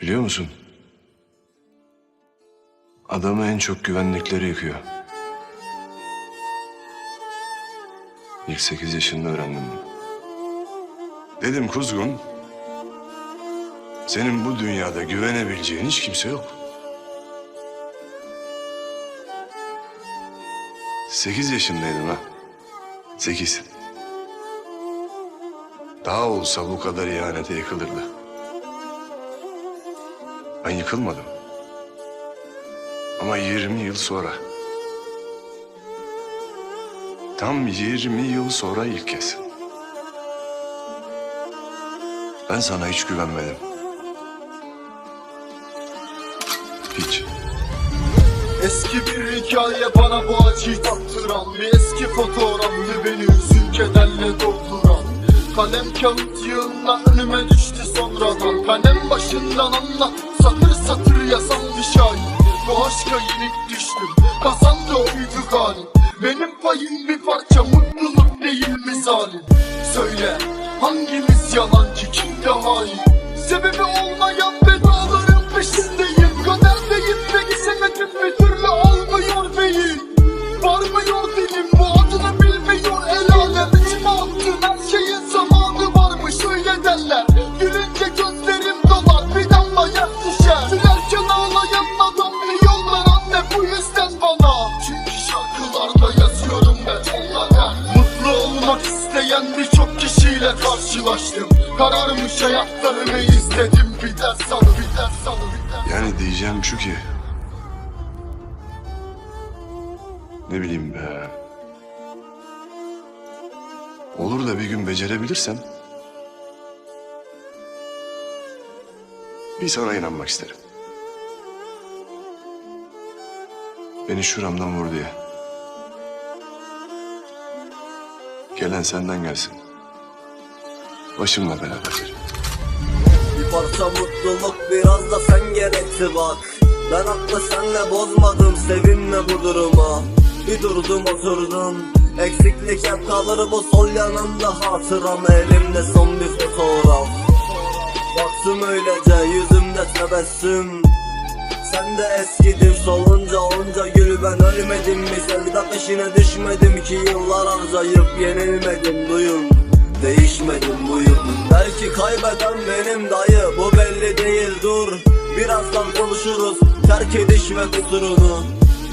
Biliyor musun? Adamı en çok güvendikleri yıkıyor. İlk sekiz yaşında öğrendim bunu. Dedim kuzgun, senin bu dünyada güvenebileceğin hiç kimse yok. Sekiz yaşındaydım ha. Sekiz. Daha olsa bu kadar ihanete yıkılırdı. Ben yıkılmadım. Ama 20 yıl sonra. Tam 20 yıl sonra ilk kez. Ben sana hiç güvenmedim. Hiç. Eski bir hikaye bana bu acıyı tattıran Bir eski fotoğrafı beni hüzün kederle dolduran Kalem kağıt yığınla önüme düştü sonradan Kalem başından anlat satır satır yazan bir şair Bu aşka yenik düştüm. Kazandı oydu galip Benim payım bir parça mutluluk değil mi zalim? Söyle hangimiz yalancı kim de hain? Sebebi olmayan isteyen birçok kişiyle karşılaştım Kararmış hayatlarını izledim bir ders al bir ders al bir ders Yani diyeceğim şu ki... Ne bileyim be... Olur da bir gün becerebilirsem... Bir sana inanmak isterim. Beni şuramdan vur diye. Gelen senden gelsin. Başımla beraber. Bir parça mutluluk biraz da sen gerekti bak. Ben aklı senle bozmadım sevinme bu duruma. Bir durdum oturdum. Eksiklik hep kalır bu sol yanımda hatıram. Elimde son bir fotoğraf. Baktım öylece yüzümde tebessüm sen de eskidin solunca onca gül ben ölmedim mi? Sevda peşine düşmedim ki. Yıllar harcayıp yenilmedim duyun Değişmedim buyum Belki kaybeden benim dayı. Bu belli değil dur. Birazdan konuşuruz. Terk ediş ve kusurunu.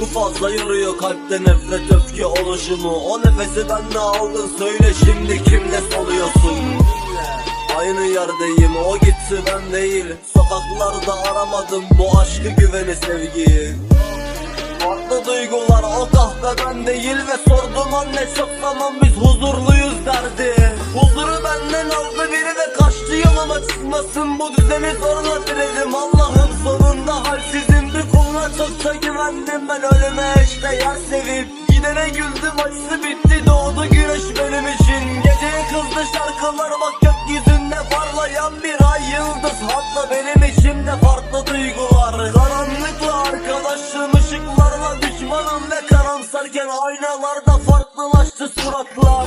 Bu fazla yoruyor kalpte nefret öfke oluşumu. O nefesi bende aldın söyle şimdi kimle soluyorsun? Aynı yerdeyim o gitti ben değil Sokaklarda aramadım bu aşkı güveni sevgiyi. Farklı duygular o kahve ben değil Ve sordum anne çok zaman biz huzurluyuz derdi. Huzuru benden aldı biri ve kaçtı yoluma çıkmasın Bu düzeni zorla diledim. Allah'ın sonunda halsizim bir kuluna çokça güvendim. Ben ölüme işte yer sevip Gidene güldüm acısı bitti doğdu güneş benim için. Geceye kızdı şarkılar bak gökyüzünde parlayan bir ay yıldız Hatta benim içimde farklı duygular. Karanlıkla arkadaşlığım ışıklarla düşmanım ve karamsarken aynalarda farklılaştı suratlar